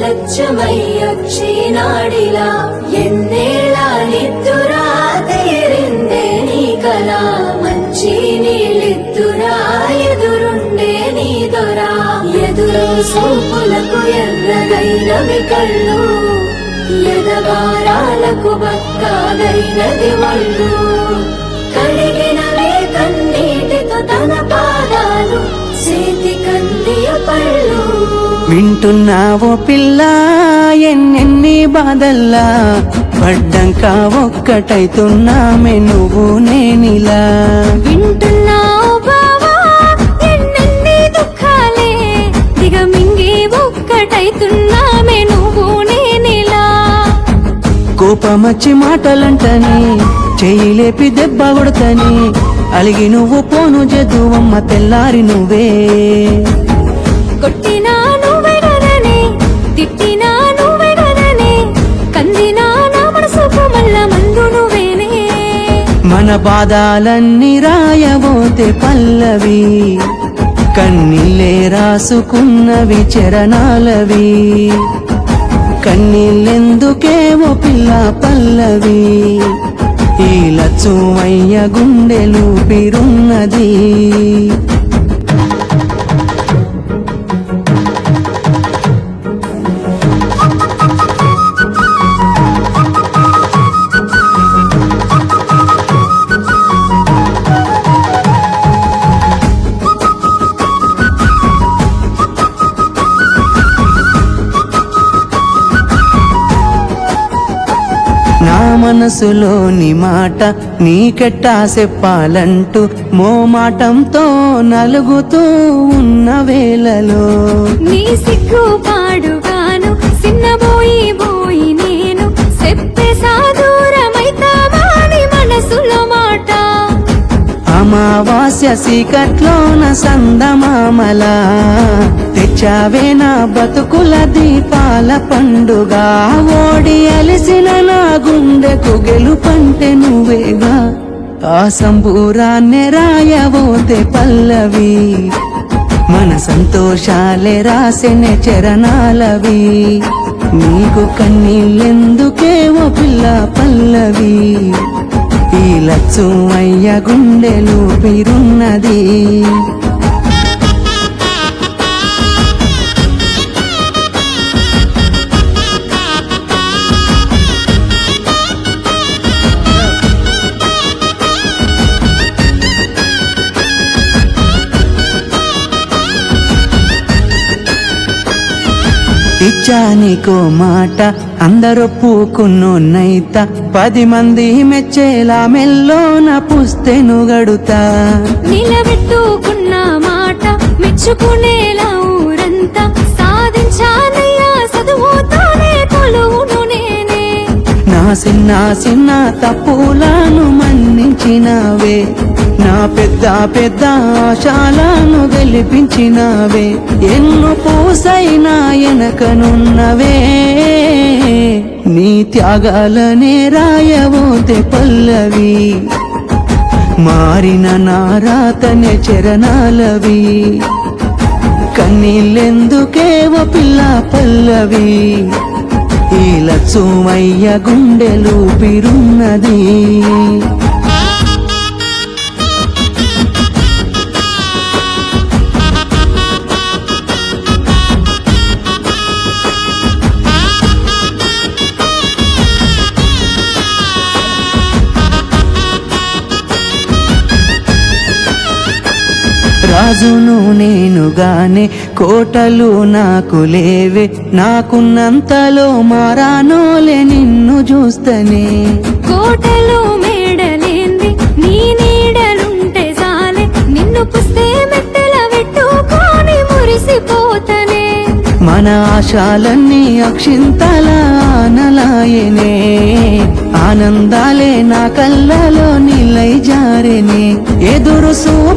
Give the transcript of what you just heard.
లక్ష్యమయ్యొచ్చినాడిలా ఎన్నేళ్ళ నిద్దురా తీరిందే నీ కల ఎదురుండే నీ దొరా ఎదురు సూపులకు ఎర్రగైనవి కళ్ళు ఎదగారాలకు బక్కాగైనది వాళ్ళు వింటున్నావో పిల్ల ఎన్నెన్ని బాధల్లా? పడ్డంక ఒక్కటైతున్నామే నువ్వు నేనిలా. వింటున్నావు బావా ఎన్నెన్ని దుఃఖాలే? దిగమింగి ఒక్కటైతున్నామే నువ్వు నేనిలా. కోపమచ్చి మాటలంటని చెయ్యి లేపి దెబ్బ కొడతని అలిగి నువ్వు పోను జదువమ్మ తెల్లారి నువ్వే. కొట్టినా బాధాలన్నీ రాయబోతే పల్లవి కన్నీళ్ళే రాసుకున్నవి చరణాలవి కన్నీళ్ళెందుకేమో పిల్ల పల్లవి ఈ లచ్చుమయ్య గుండెలు పిరున్నది మనసులోని మాట నీకెట్టా చెప్పాలంటూ మోమాటంతో నలుగుతూ ఉన్న వేళలో. నీ సిగ్గు పాడుగాను సిన్నబోయి బోయి నేను చెప్పే సాదూరమైతావాని మనసులో మాట? అమావాస్య సీకట్లోన సందమామల తెచ్చావే నా బతుకుల దీపాల పండుగ ఓడి అలిసిన నా గెలుపంటే నువ్వేగా? ఆ సంబూరాన్నే రాయబోతే పల్లవి. మన సంతోషాలే రాసిన చరణాలవి. నీకు కన్నీళ్ళెందుకేవో పిల్ల పల్లవి? ఈ లచ్చు అయ్య గుండెలు పిరున్నది ఇచ్చానికో మాట అందరొప్పుకున్నోన్నైత పది మంది మెచ్చేలా మెల్లోన పుస్తెను గడుతా. నిలబెట్టుకున్న మాట మెచ్చుకునేలా ఊరంతా. సాధించానయ్యా చదువుతానే కొలువును నేనే. నా చిన్న చిన్న తప్పులను మన్నించినావే. నా పెద్ద పెద్ద ఆశాలను గెలిపించినావే. ఎన్ను పూసైనా వెనకనున్నవే. నీ త్యాగాలనే రాయవోతే పల్లవి. మారిన నారాతనే చరణాలవి. కన్నీళ్ళెందుకేవో పిల్ల పల్లవి. ఈ లక్ష్మయ్య గుండెలు పిరున్నది రాజును నేనుగానే కోటలు నాకు లేవే. నాకున్నంతలో మారానోలే నిన్ను చూస్తనే. కోటలు మేడలేంది నీ నీడలుంటే చాలే. నిన్ను పుస్తే మెట్టెల పెట్టుకొని మురిసిపోతనే. మన ఆశాలన్నీ అక్షింతల ఆనలాయనే. ఆనందాలే నా కళ్ళలో నిలై జారెనే. ఎదురు సూపు